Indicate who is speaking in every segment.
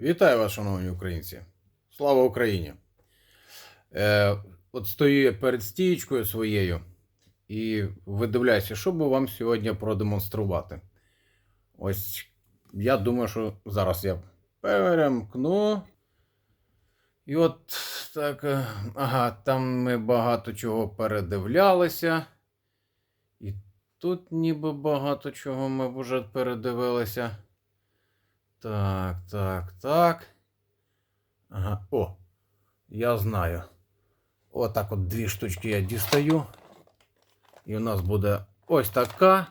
Speaker 1: Вітаю вас, шановні українці! Слава Україні! Е, от стою я перед стієчкою своєю і видивляюся, що би вам сьогодні продемонструвати. Ось я думаю, що зараз я перемкну. І от так. е, Ага, там ми багато чого передивлялися. І тут ніби багато чого ми вже передивилися. Так, так, так. Ага, о, я знаю. Отак от дві штучки я дістаю. І у нас буде ось така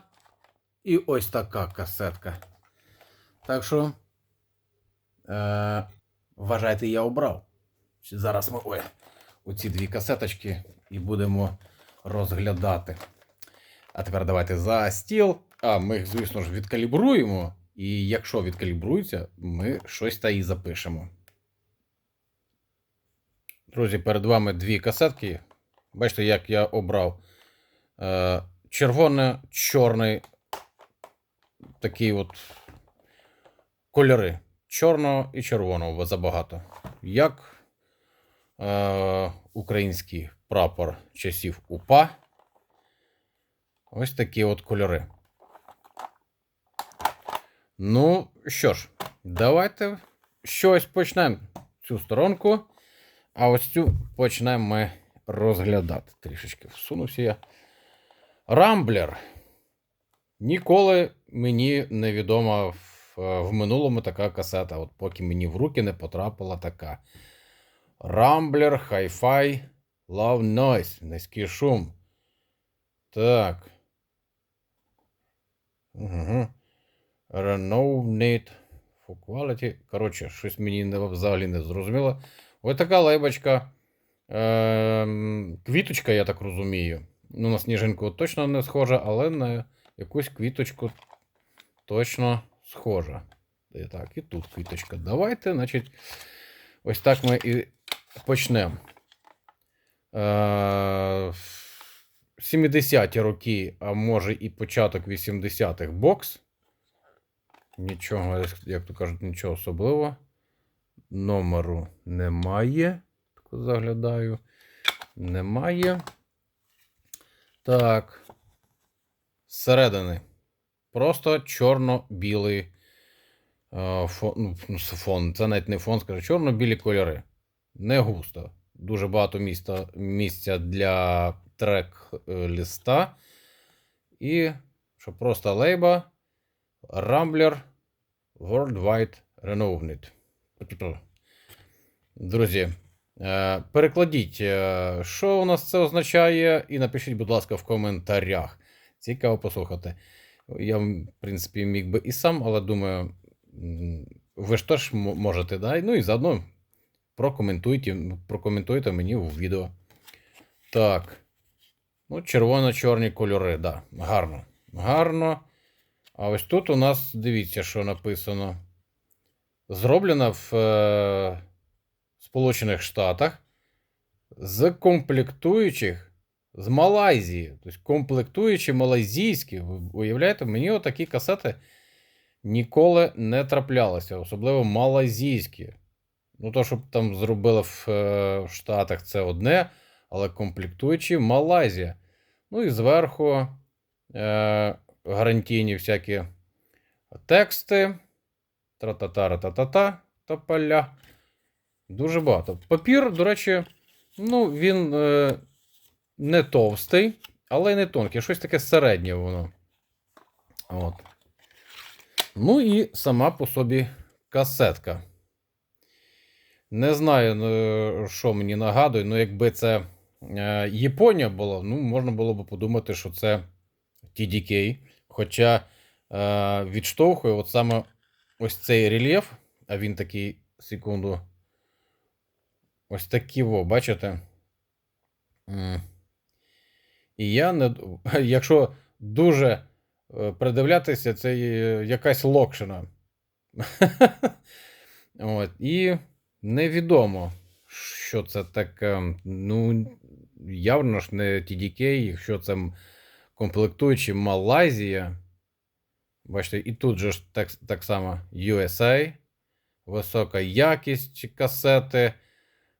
Speaker 1: і ось така касетка. Так що, е, вважайте, я обрав. Зараз ми ой, оці дві касеточки і будемо розглядати. А тепер давайте за стіл. А ми їх, звісно ж, відкалібруємо. І якщо відкалібрується, ми щось та і запишемо. Друзі, перед вами дві касетки. Бачите, як я обрав е, червоно-чорний такий от кольори. Чорного і червоного забагато. Як е, український прапор часів УПА. Ось такі от кольори. Ну, що ж, давайте щось почнемо цю сторонку. А ось цю почнемо ми розглядати. Трішечки всунувся я. Рамблер. Ніколи мені не відома в, в минулому така касета, от поки мені в руки не потрапила така. Рамблер Hi-Fi Low Noise. Низький шум. Так. Угу. Renowned for quality. Коротше, щось мені не, взагалі не зрозуміло. Ось така лейбочка. Е, квіточка, я так розумію. Ну, на сніжинку точно не схожа, але на якусь квіточку точно схожа. І так, і тут квіточка. Давайте, значить, ось так ми і почнемо. Е, 70-ті роки, а може і початок 80-х бокс. Нічого, як то кажуть, нічого особливого. Номеру немає. Так заглядаю. Немає. Так. Зсередини. Просто чорно-білий е, фон, ну, фон. Це навіть не фон, скажу, чорно-білі кольори. Не густо. Дуже багато міста, місця для трек-листа. І що просто лейба. Rambler Worldwide Renowned. Друзі, е, перекладіть, е, що у нас це означає, і напишіть, будь ласка, в коментарях. Цікаво послухати. Я, в принципі, міг би і сам, але думаю, ви ж теж можете, да? ну і заодно прокоментуйте, прокоментуйте мені в відео. Так. Ну, червоно-чорні кольори, да. Гарно. Гарно. А ось тут у нас, дивіться, що написано. Зроблена в е, Сполучених Штатах з комплектуючих з Малайзії. Тобто комплектуючі малайзійські. Ви уявляєте, мені отакі касети ніколи не траплялися, особливо малайзійські. Ну, то, щоб там зробили в, е, в Штатах, це одне, але комплектуючі Малайзія. Ну і зверху е, гарантійні всякі тексти. Тра-та-та-ра-та-та-та, тополя. Дуже багато. Папір, до речі, ну, він е, не товстий, але й не тонкий. Щось таке середнє воно. От. Ну і сама по собі касетка. Не знаю, е, що мені нагадує, ну якби це е, Японія була, ну, можна було б подумати, що це TDK. Хоча е, відштовхує от саме ось цей рельєф, а він такий, секунду. Ось такі, во, бачите? І я не. Якщо дуже е, придивлятися, це якась локшина. От, і невідомо, що це таке. Ну, явно ж не TDK, якщо це комплектуючі Малайзія. Бачите, і тут же ж так, так само USA, висока якість касети,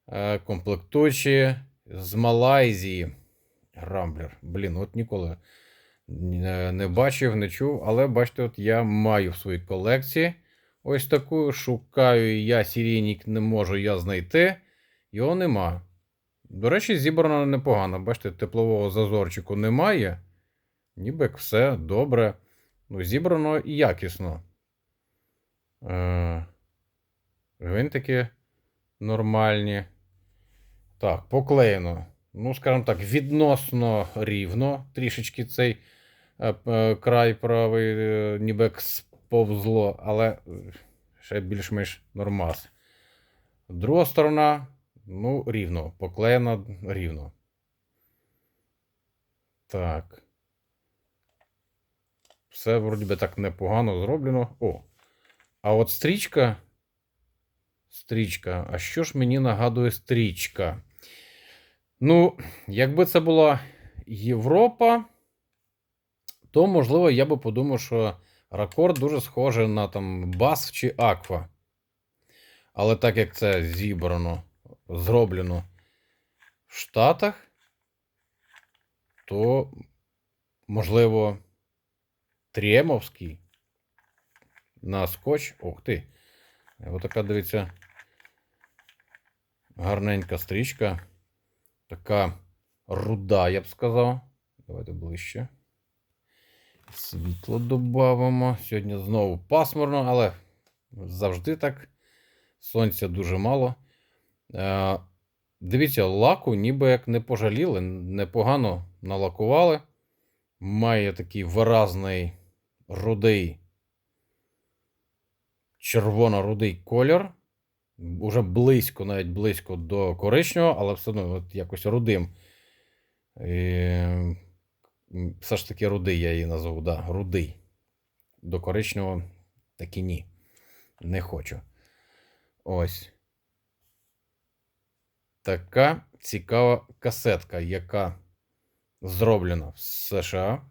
Speaker 1: е, комплектуючі з Малайзії. Рамблер. Блін, от ніколи не, не бачив, не чув, але бачите, от я маю в своїй колекції ось таку. Шукаю я серійник не можу я знайти. Його нема. До речі, зібрано непогано. Бачите, теплового зазорчику немає. Ніби як все добре. Ну, зібрано і якісно. Е, Гвинтики нормальні. Так, поклеєно. Ну, скажімо так, відносно рівно. Трішечки цей е, е, край правий, е, ніби як сповзло, але е, ще більш-менш нормас. Друга сторона, ну, рівно. Поклеєна рівно. Так. Все, вроді би, так непогано зроблено. О. А от стрічка. Стрічка. А що ж мені нагадує стрічка? Ну, якби це була Європа, то, можливо, я би подумав, що ракорд дуже схожий на там бас чи аква. Але так як це зібрано, зроблено в Штатах, то, можливо, Трємовський на скотч. Ух ти. Отака, дивіться, гарненька стрічка. Така руда, я б сказав. Давайте ближче. Світло додамо. Сьогодні знову пасмурно, але завжди так. Сонця дуже мало. Е, Дивіться, лаку ніби як не пожаліли, непогано налакували. Має такий виразний рудий, червоно-рудий колір. Уже близько, навіть близько до коричневого, але все одно от якось рудим. І... Все ж таки рудий я її назву, да, рудий. До коричневого таки ні. Не хочу. Ось. Така цікава касетка, яка зроблена в США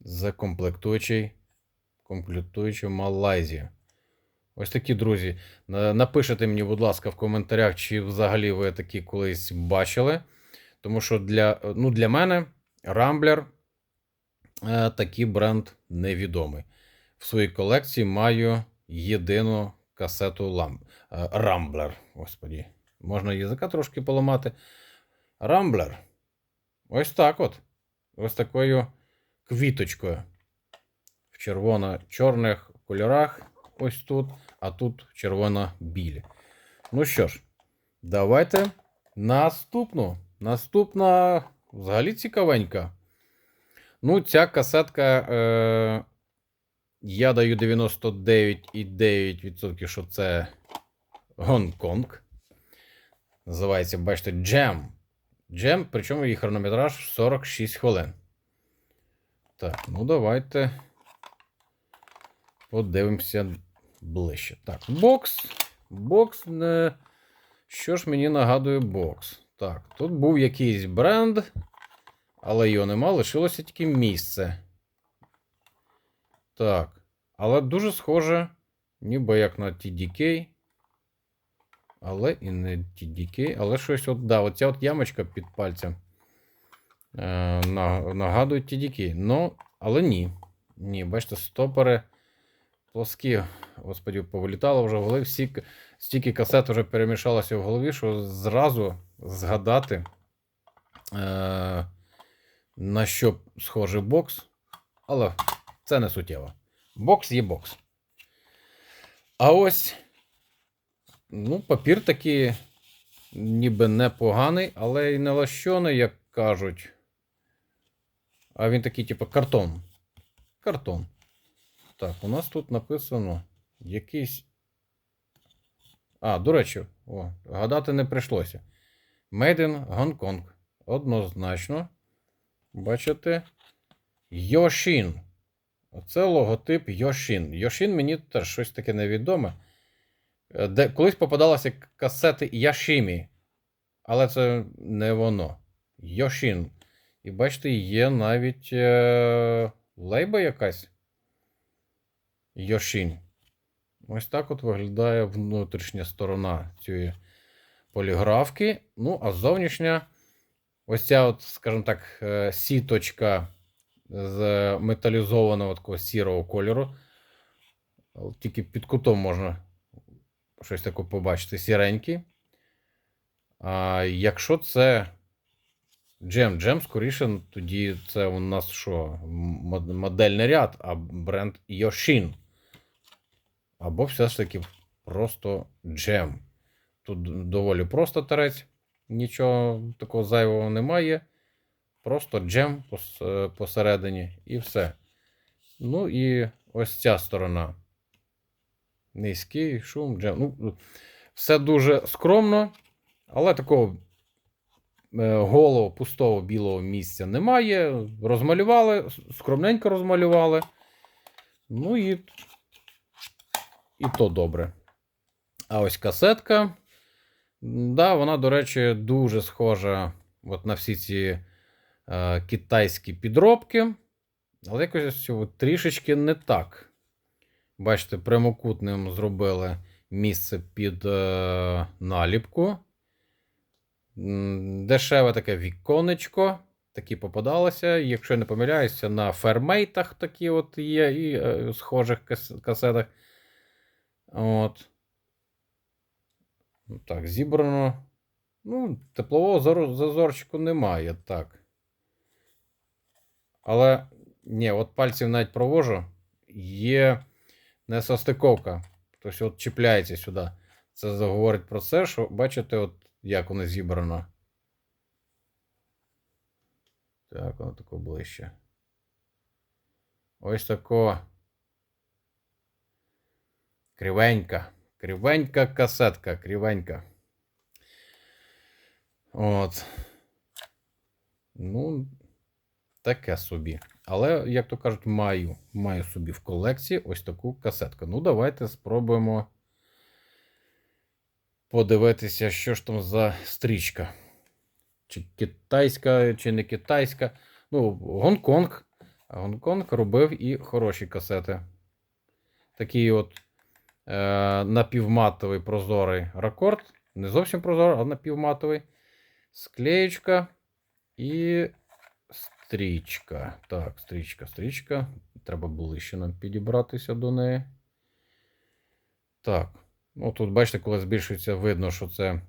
Speaker 1: за комплектуючий, комплектуючу Малайзію. Ось такі, друзі. На- Напишіть мені, будь ласка, в коментарях, чи взагалі ви такі колись бачили. Тому що для, ну, для мене Рамблер е, такий бренд невідомий. В своїй колекції маю єдину касету е, Рамблер. Господі. Можна язика трошки поламати. Рамблер. Ось так от. Ось такою квіточкою. В червоно-чорних кольорах. Ось тут, а тут червоно-білі. Ну що ж, давайте наступну. Наступна взагалі цікавенька. Ну, ця касетка. Е- я даю 99,9%, що це Гонконг. Називається, бачите, Jam. Jam, причому її хронометраж 46 хвилин. Так, ну давайте подивимося ближче. Так, бокс. Бокс не. Що ж мені нагадує бокс? Так, тут був якийсь бренд, але його нема, лишилося тільки місце. Так. Але дуже схоже, ніби як на TDK. Але і не TDK, але щось от, да, оця от ямочка під пальцем е, на- нагадує TDK. Ну, але ні. Ні, бачите, стопори плоскі. Господи, повилітало вже в голові. Всі, стільки касет вже перемішалося в голові, що зразу згадати, е, на що схожий бокс. Але це не суттєво. Бокс є бокс. А ось. Ну, папір такий, ніби непоганий, але й не лощений, як кажуть. А він такий, типу, картон. Картон. Так, у нас тут написано якийсь. А, до речі, о, гадати не прийшлося. Made in Hong Однозначно. Бачите? Йошін. Оце логотип Йошін. Йошін мені теж щось таке невідоме. Е, Де колись попадалися касети Яшімі, але це не воно. Йошін. І бачите, є навіть е, лейба якась. Йошін. Ось так от виглядає внутрішня сторона цієї поліграфки. Ну, а зовнішня, ось ця, от, скажімо так, е, сіточка з металізованого такого сірого кольору. Тільки під кутом можна щось таке побачити сіренький. А якщо це джем, джем, скоріше, тоді це у нас що? Модельний ряд, а бренд Yoshin. Або все ж таки просто джем. Тут доволі просто тарець, нічого такого зайвого немає. Просто джем посередині і все. Ну і ось ця сторона. Низький шум, джем. Ну, все дуже скромно, але такого голого, пустого білого місця немає. Розмалювали, скромненько розмалювали. Ну і, і то добре. А ось касетка. Да, вона, до речі, дуже схожа от на всі ці е, китайські підробки. Але якось от, трішечки не так. Бачите, прямокутним зробили місце під е, наліпку. Дешеве таке віконечко. Такі попадалося. Якщо не помиляюся, на фермейтах такі от є і е, схожих кас- касетах. От. Ну, Так, зібрано. Ну, теплового зазорчику немає, так. Але, ні, от пальців навіть провожу. Є несостиковка. Тобто от чіпляється сюди. Це говорить про це, що бачите, от як воно зібрано. Так, воно тако ближче. Ось тако. Кривенька. Кривенька касетка, кривенька. От. Ну, таке собі. Але, як то кажуть, маю, маю собі в колекції ось таку касетку. Ну, давайте спробуємо подивитися, що ж там за стрічка. Чи китайська, чи не китайська. Ну, Гонконг. Гонконг робив і хороші касети. Такий от е, напівматовий прозорий ракорд. Не зовсім прозорий, а напівматовий. Склеєчка і стрічка. Так, стрічка, стрічка. Треба ближче нам підібратися до неї. Так. Ну, тут, бачите, коли збільшується, видно, що це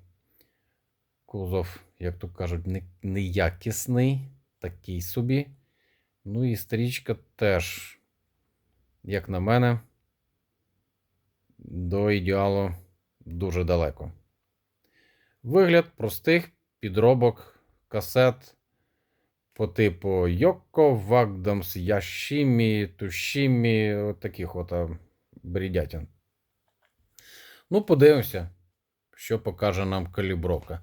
Speaker 1: кузов, як то кажуть, неякісний. Такий собі. Ну і стрічка теж, як на мене, до ідеалу дуже далеко. Вигляд простих підробок касет по типу Йоко, Вагдамс, Яшімі, Тушімі, от таких от а, бредятин. Ну, подивимося, що покаже нам калібровка.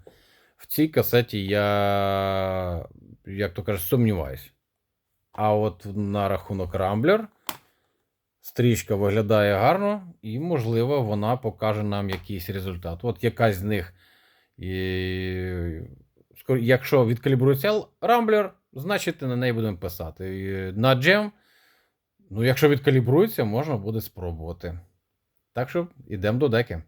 Speaker 1: В цій касеті я, як то кажуть, сумніваюсь. А от на рахунок Рамблер стрічка виглядає гарно, і, можливо, вона покаже нам якийсь результат. От якась з них. І... Якщо відкалібрується Рамблер, значить на неї будемо писати. І на джем, ну, якщо відкалібрується, можна буде спробувати. Так що йдемо до деки.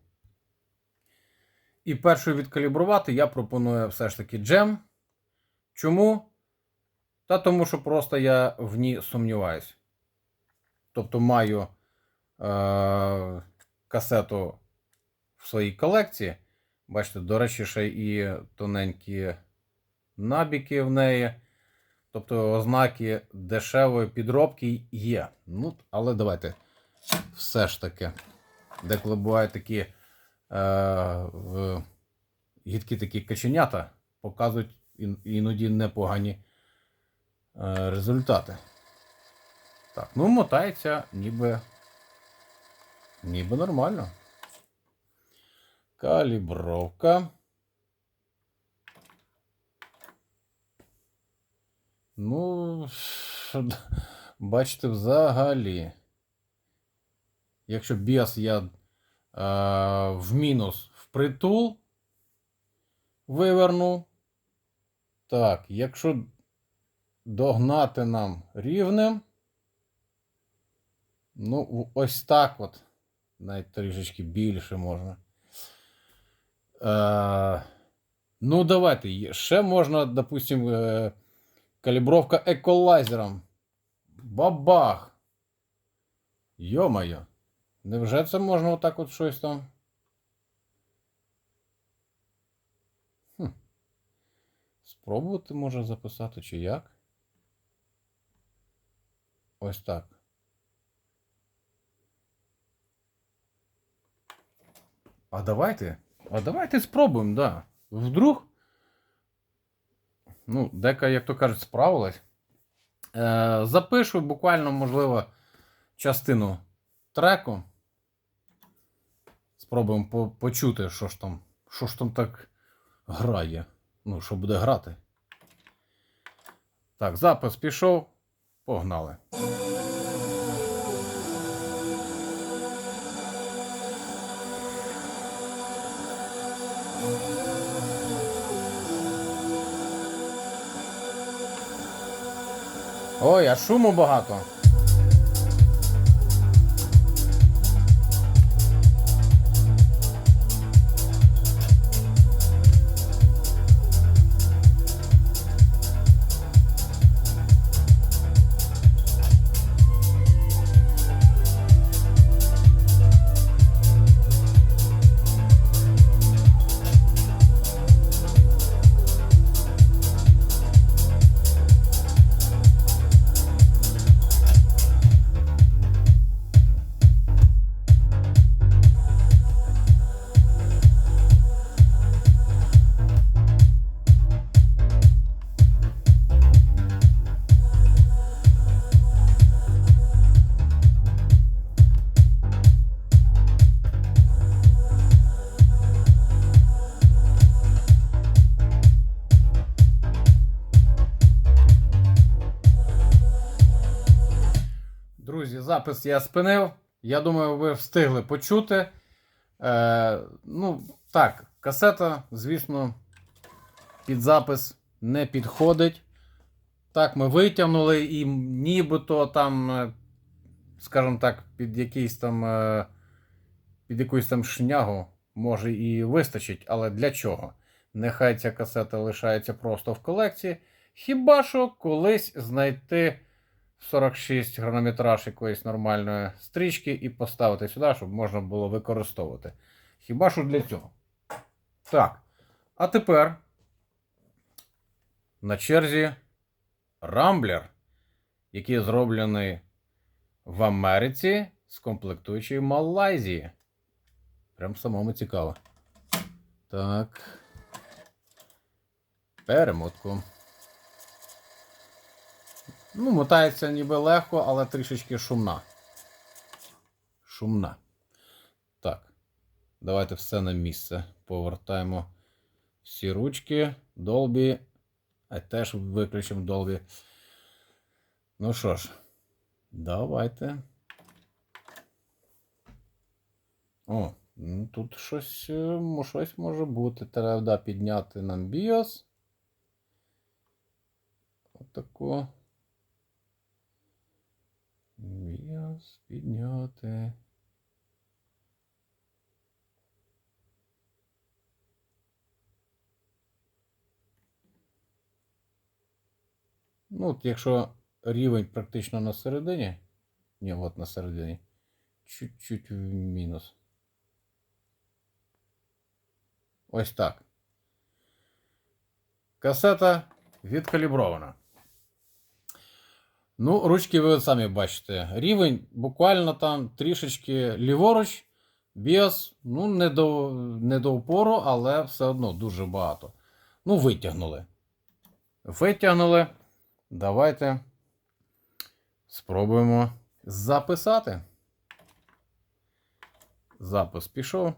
Speaker 1: І першою відкалібрувати я пропоную все ж таки джем. Чому? Та тому, що просто я в ній сумніваюсь. Тобто маю е- касету в своїй колекції. Бачите, до речі, ще і тоненькі набіки в неї. Тобто ознаки дешевої підробки є. Ну, але давайте все ж таки. Деколи бувають такі е, гідкі такі каченята, показують іноді непогані е, результати. Так, ну мотається ніби, ніби нормально. Калібровка. Ну, бачите, взагалі. Якщо біас я е, в мінус впритул виверну. Так, якщо догнати нам рівнем. Ну, ось так от навіть трішечки більше можна. Е, ну, давайте. Ще можна, допустим, е, калібровка еколайзером. Бабах! Йо-моє. Невже це можна отак от щось там? Хм. Спробувати може записати чи як? Ось так. А давайте. А давайте спробуємо, да. Вдруг. Ну, дека, як то кажуть, справилась. Е, запишу буквально, можливо, частину треку. Спробуємо по- почути, що ж там, що ж там так грає. Ну, що буде грати. Так, запис пішов. Погнали. Ой, а шуму багато. Запис я спинив. Я думаю, ви встигли почути. Е, ну, так, касета, звісно, під запис не підходить. Так, ми витягнули і нібито там, е, скажімо так, під якийсь там. е, Під якусь там шнягу може і вистачить, але для чого? Нехай ця касета лишається просто в колекції. Хіба що колись знайти 46 хронометраж якоїсь нормальної стрічки і поставити сюди, щоб можна було використовувати. Хіба що для цього. Так. А тепер на черзі Рамблер, який зроблений в Америці з комплектуючої Малайзії. Прям самому цікаво. Так. Перемотку. Ну, мотається ніби легко, але трішечки шумна. Шумна. Так. Давайте все на місце. Повертаємо всі ручки, долбі. А теж виключимо долбі. Ну що ж, давайте. О, ну тут щось, е, щось може бути. Треба да, підняти нам BIOS. Отако. BIOS підняти. Ну, от якщо рівень практично на середині. Ні, от на середині. Чуть-чуть в мінус. Ось так. Касета відкалібрована. Ну, ручки ви самі бачите. Рівень буквально там трішечки ліворуч. Біос, ну, не до, не до упору, але все одно дуже багато. Ну, витягнули. Витягнули. Давайте спробуємо записати. Запис пішов.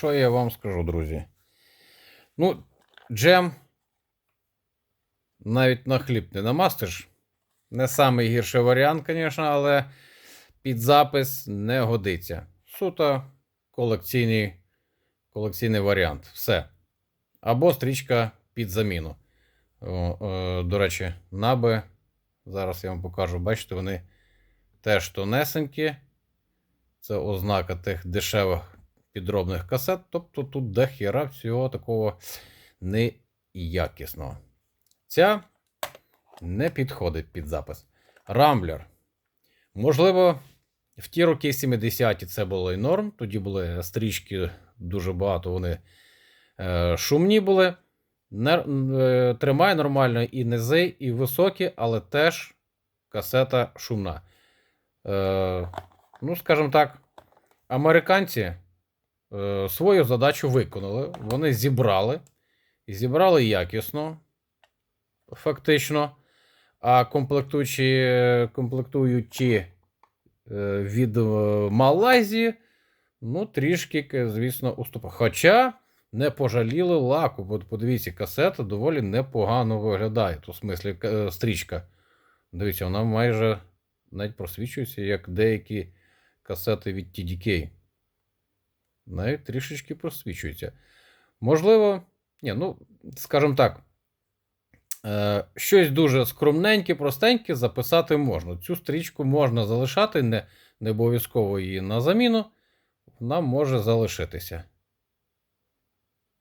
Speaker 1: Що я вам скажу, друзі? Ну, джем. Навіть на хліб не намастиш. Не самий гірший варіант, звісно, але під запис не годиться. Суто колекційний, колекційний варіант. Все. Або стрічка під заміну. О, е, до речі, наби. Зараз я вам покажу. Бачите, вони теж тонесенькі. Це ознака тих дешевих підробних касет. Тобто тут дохіра всього такого неякісного. Ця не підходить під запис. Рамблер. Можливо, в ті роки 70-ті це було і норм. Тоді були стрічки дуже багато, вони е, шумні були. Не, е, тримає нормально і низи, і високі, але теж касета шумна. Е, ну, скажімо так, американці е, свою задачу виконали. Вони зібрали. І зібрали якісно, фактично. А комплектуючі, комплектуючі е, від е, Малайзії, ну, трішки, звісно, уступали. Хоча не пожаліли лаку. От подивіться, касета доволі непогано виглядає. В смислі, е, стрічка. Дивіться, вона майже навіть просвічується, як деякі касети від TDK. Навіть трішечки просвічується. Можливо, ні, ну, скажімо так, е, щось дуже скромненьке, простеньке записати можна. Цю стрічку можна залишати, не, не обов'язково її на заміну. Вона може залишитися.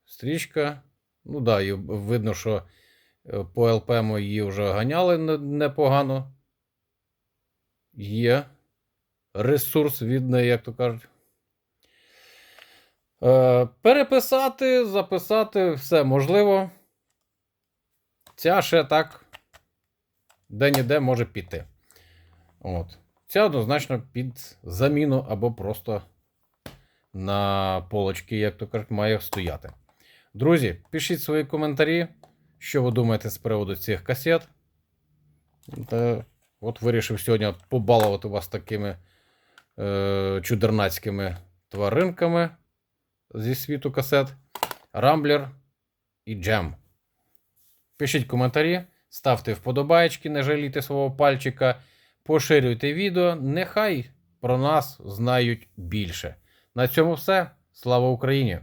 Speaker 1: Стрічка. Ну да, і видно, що е, по ЛПМ її вже ганяли непогано. Є ресурс від неї, як то кажуть. Е, переписати, записати, все можливо. Ця ще так де-ніде може піти. От. Ця однозначно під заміну або просто на полочки, як то кажуть, має стояти. Друзі, пишіть свої коментарі, що ви думаєте з приводу цих касет. Та, от вирішив сьогодні побалувати вас такими е, чудернацькими тваринками зі світу касет. Рамблер і Джем. Пишіть коментарі, ставте вподобайки, не жалійте свого пальчика, поширюйте відео. Нехай про нас знають більше. На цьому все. Слава Україні!